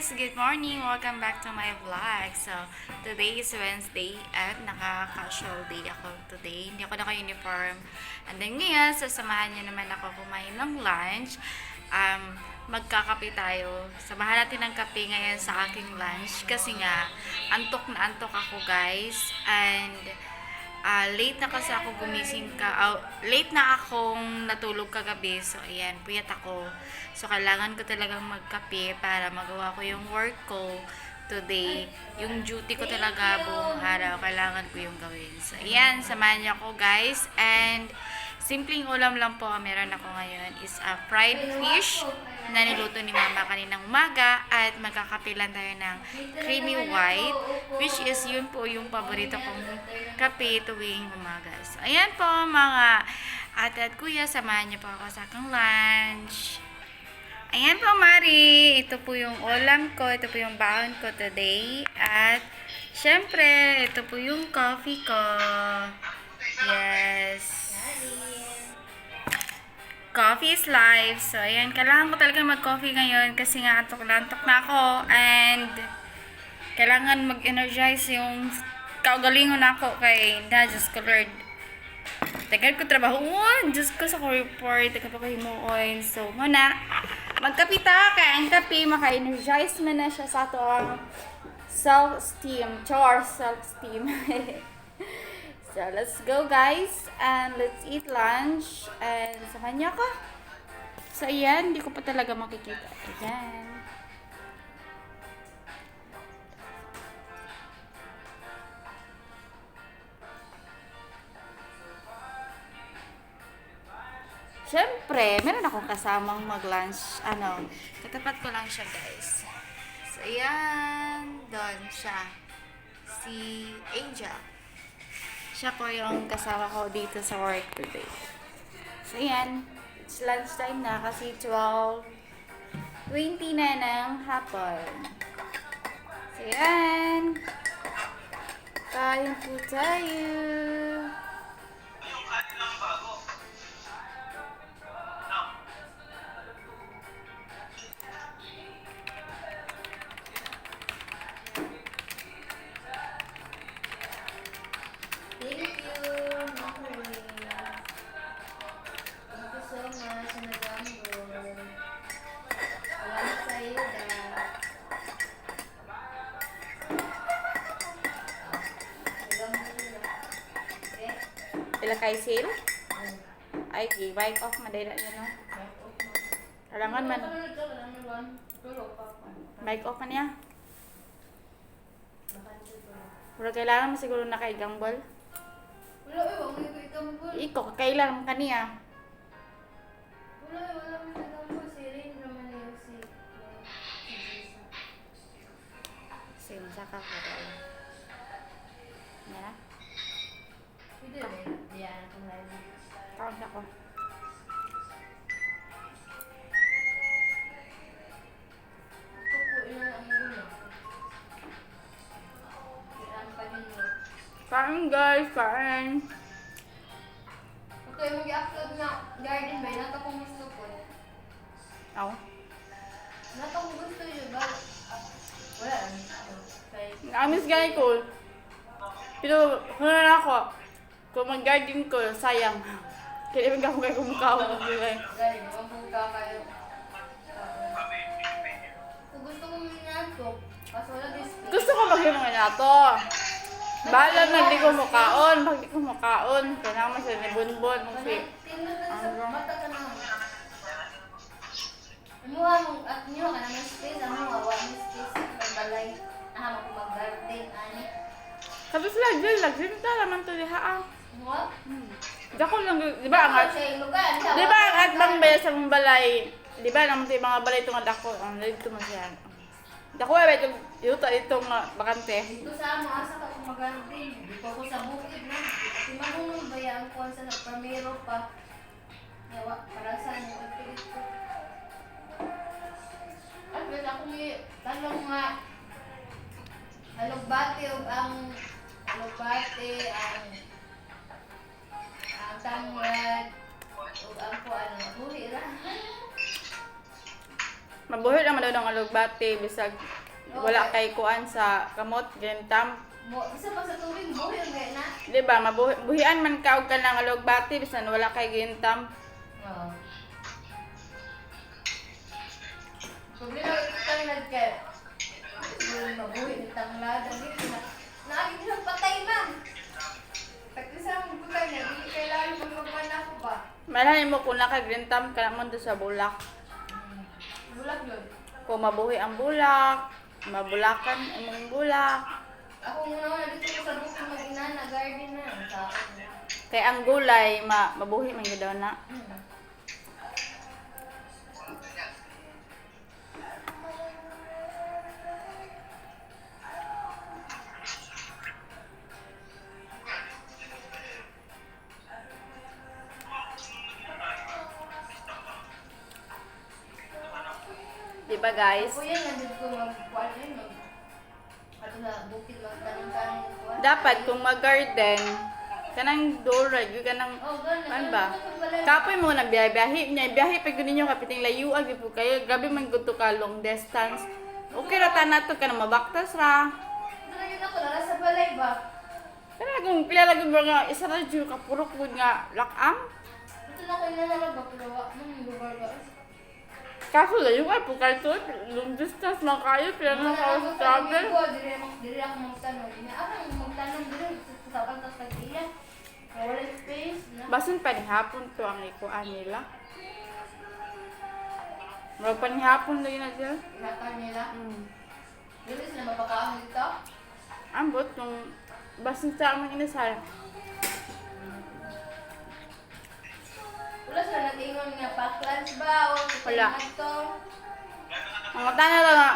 guys! Good morning! Welcome back to my vlog. So, today is Wednesday at naka-casual day ako today. Hindi ako naka-uniform. And then ngayon, sasamahan niyo naman ako kumain ng lunch. Um, magkakape tayo. Samahan natin ng kape ngayon sa aking lunch kasi nga, antok na antok ako guys. And, ah late na kasi ako gumising ka. ah, late na akong natulog kagabi. So, ayan, puyat ako. So, kailangan ko talagang magkape para magawa ko yung work ko today. Yung duty ko talaga buong araw, kailangan ko yung gawin. So, ayan, samahan niyo ako guys. And, simpleng ulam lang po ang meron ako ngayon is a fried fish na niluto ni mama kaninang umaga at magkakape lang tayo ng creamy white which is yun po yung paborito kong kape tuwing umaga. So, ayan po mga ate at kuya, samahan niyo po ako sa aking lunch. Ayan po, Mari. Ito po yung ulam ko. Ito po yung baon ko today. At, syempre, ito po yung coffee ko. Yes. Coffee is life. So, ayan. Kailangan ko talaga mag-coffee ngayon kasi nga antok na antok na ako. And, kailangan mag-energize yung kaugalingon ako kay na Diyos ko Lord. Tagal ko trabaho. Oh, Diyos ko sa report. Tagal pa ko. So, muna, magkapita ka. Ang kape, maka-energize mo na siya sa ato ang self-esteem. Char, self-esteem. so, let's go guys. And let's eat lunch. And sa kanya ka. So, ayan. Hindi ko pa talaga makikita. Ayan. Siyempre, meron akong kasamang mag-lunch. Ano, katapat ko lang siya, guys. So, ayan. Doon siya. Si Angel. Siya po yung kasama ko dito sa work today. So, ayan. It's lunchtime na kasi 12.20 na ng hapon. So, ayan. Kain po tayo. Pila kay sale? Ay, i-bike off madala yun, no? Kailangan man. Bike off man niya. Pero kailangan mo siguro na kay Gambol. Wala eh, wala may gambol. Iko, kailangan ka niya. Wala wala may gambol. Si Rin naman yung si... si Jisa. Same, saka ko tayo. Yan Count ako. Kain guys, kain. Okay, mag-upload na garden ba? Nato kong gusto po. Ako. Nato kong gusto yun ba? Wala. Amis gani ko. Pero, kung na ako, kung mag-garden ko, sayang. Kaya ibig ako kayo kumukha ko. garden, mabuka kayo. Kung gusto mo minato, kaso wala this Gusto ko maging mga nato. Bahala na di ko mukaon. Pag di ko mukaon, kailangan mo siya ni Bunbun. Kung si... Tingnan na sa Ano? mata ka na. Amuha mong, at nyo ka naman space, ano, awa mo space, mo kung mag-garden, ani. Sabi sila, Jill, nagsinta naman to diha ah. Mo? Dako lang, di ba ang at... Di ba ang at bang sa mga balay? Di ba naman ito mga balay itong dako? Ang dito man siya. Dako eh, ito yuta itong bakante. Dito sa amo, asa ka kung mag-garden. Di pa ko sa bukid na. Di mahulong ba yan kung sa nagpamero pa. Yawa, para sa mo ipilit ko. At wala ako may tanong nga. Alugbate o ang alugbate ang ang tangwad o ang ko ano huli ra. Mabuhi naman daw ng alugbati bisag wala kay kuan sa kamot gintam. Mo, isa pa sa tubig, buhay ang gaya na. Di ba? Mabuhi buhian man ka og kanang alugbati bisan wala kay gintam. Oo. Problema tayo nagka. Yung mabuhay ng tanglada. Dito na. Silang patay, ma'am. Pagkasama mo butay na, hindi kailangan mo magpanak ko Malay mo kung naka gintam ka naman doon sa bulak. Bulag yun. Kung mabuhi ang bulak, mabulakan imong bulak. Ako muna na dito ko sa bukid mag-inana, garden na. Ang tao. Kay ang gulay ma mabuhi man gyud daw na. Hmm. Di ba guys? Ako yan, nandito ko mag-kuwan yun. Ato na bukid magtanong-tanong ko. Dapat kung mag-garden, kanang dora, yung kanang Oh, gano'n. Ano ba? Kapoy mo na biyahe-biyahe niya, biyahe pag ninyo kapiting layuan di po kayo. Grabe man gud to ka long distance. Okay ra ta nato ka na mabaktas ra. Ano yun ako, nara sa balay ba? Kana kung pila lang gud nga isa ra jud ka purok gud nga lakam. Ito na ko inanala ba, pero wak mo yung lugar ba? Kaso layuan po kayo to, long distance man kayo, pila na ka sa travel. Dire ako dire ako magtanong. Ina ako magtanong dire sa kantas pag iya. Wala space na. Basin pa ni hapon to ang ikuan nila. Murag pa ni hapon lagi na sila. Ihatan nila. Mm. Dili sila mapakaon dito. Ambot nung basin sa aming inasal. Wala sila nag-ingon nga pa-clans ba o Wala. ito. Ang mata na lang nga,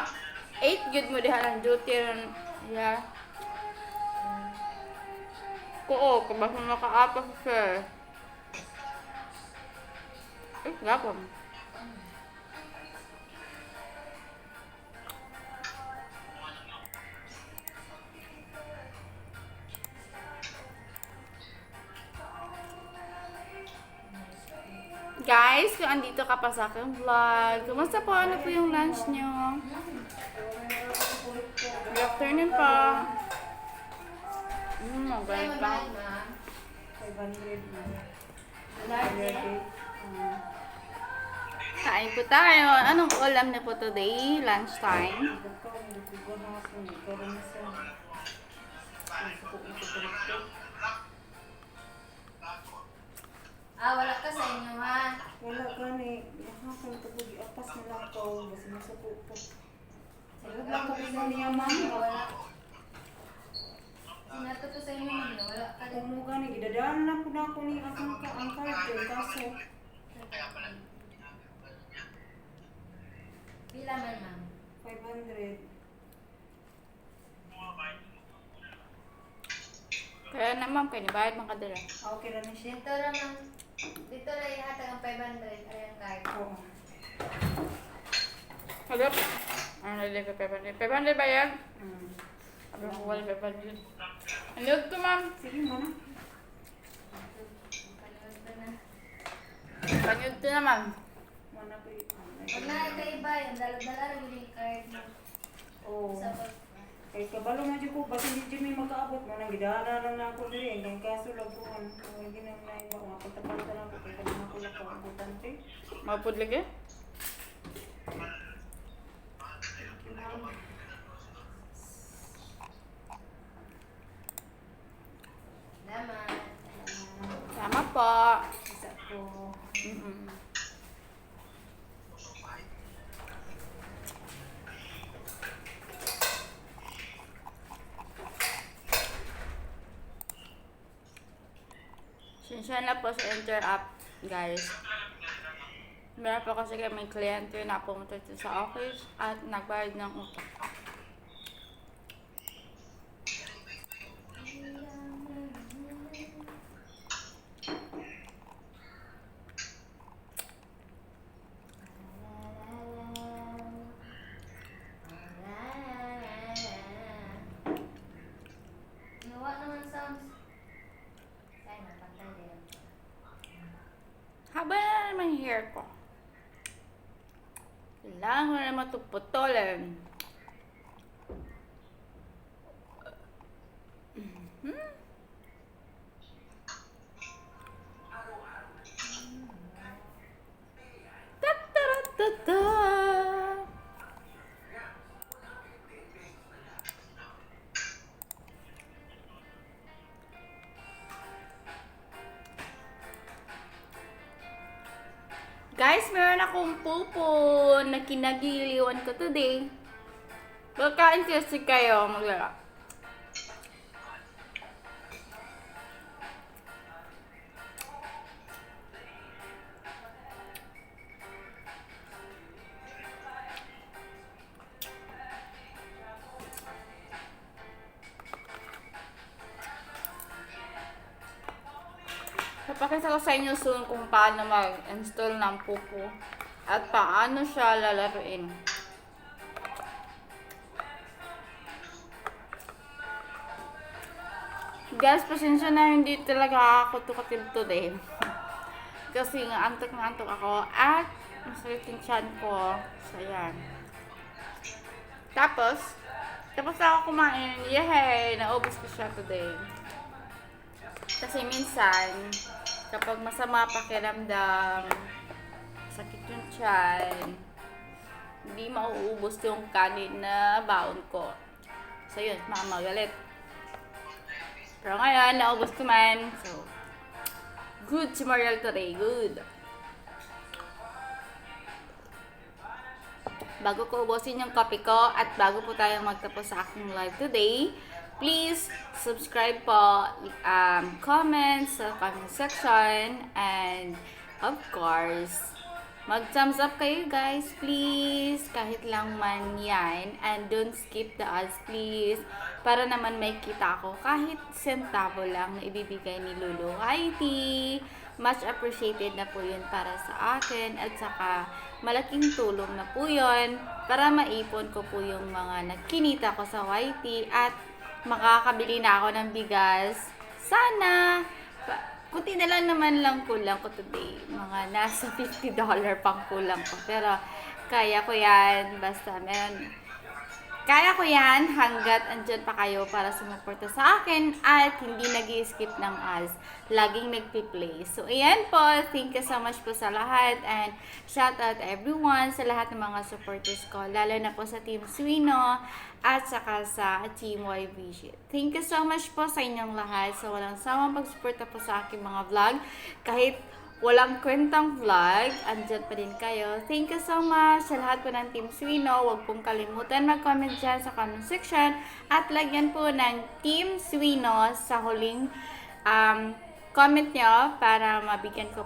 8 good mo diha ng duty ron. Yeah. Oo, kung basta makaapas siya. Eh, gapon. Guys, kung andito ka pa sa aking vlog, kumusta po? Ano po yung lunch nyo? Good afternoon po. Mm, Kaya galing pa. mabahay ma'am. 500 na. Kain po tayo. Anong ulam niyo po today? Lunchtime? Ikaw, Wala rin na niya, ma'am. Wala. Sinato to sa inyo ma'am. na Wala ka Kung mo gani, gidadaan na po na ako ni akong ka ang card. eh. Kaso, Pila man ma'am. 500. Kaya naman, kaya nibayad mga kadala. Okay na ni siya. Dito na ma'am. Dito na ihatag ang 500. Ayan card. Oo. Hello? Ano na 500? 500 ba yan? Mm. Sabi ko wala 500. Ano to ma'am? Sige mo na. Ko na. Panyod to po yun. Huwag na ito iba. Yung dala-dala na yung card mo. Oo. Sa. Kay kabalo man dyan ko, basta hindi dyan may makaabot mo, nang gidana lang na ako rin. Ang kaso lang po, ano, kung hindi nang na iba, mapagtapalta lang ako, kaya kami ako lang pang-importante. Mapud lagi? Naman. Tama po. Isa ko. Mm-mm. Sinsya na po sa interapp, guys. Meron po kasi kami kliyente na pumunta sa office at nagbayad ng utang. Gawa naman sounds. Ay, napantay din. Haba na naman hair ko. Kailangan ko na naman Guys, meron akong pupo na kinagiliwan ko today. Baka interested kayo maglala. Papakita ko sa inyo soon kung paano mag-install ng pupo at paano siya lalaruin. Guys, pasensya na hindi talaga ako tukative today. Kasi nga antok na antok ako at masakit yung chan ko. So, yan. Tapos, tapos ako kumain. Yay! Naubos ko siya today. Kasi minsan, kapag masama pakiramdam, sakit yung tiyan, hindi mauubos yung kanin na baon ko. So yun, mama galit. Pero ngayon, naubos ko man. So, good si Mariel today. Good. Bago ko ubusin yung copy ko at bago po tayo magtapos sa aking live today, please subscribe po, um, comment sa comment section, and of course, mag-thumbs up kayo guys, please. Kahit lang man yan. And don't skip the ads, please. Para naman may kita ako kahit sentavo lang na ibibigay ni Lulu IT. Much appreciated na po yun para sa akin. At saka malaking tulong na po yun para maipon ko po yung mga nagkinita ko sa YT at makakabili na ako ng bigas. Sana! Kunti na lang naman lang kulang ko today. Mga nasa $50 pang kulang ko. Pero kaya ko yan. Basta meron. Kaya ko yan hanggat andyan pa kayo para sumuporta sa akin at hindi nag skip ng ads. Laging nagpi-play. So, ayan po. Thank you so much po sa lahat and shout out everyone sa lahat ng mga supporters ko. Lalo na po sa Team Swino at saka sa Team YVG. Thank you so much po sa inyong lahat sa walang sawang pagsuporta po sa aking mga vlog. Kahit walang kwentang vlog, andyan pa din kayo. Thank you so much sa lahat po ng Team Swino. Huwag pong kalimutan mag-comment dyan sa comment section at lagyan po ng Team Swino sa huling um, comment nyo para mabigyan ko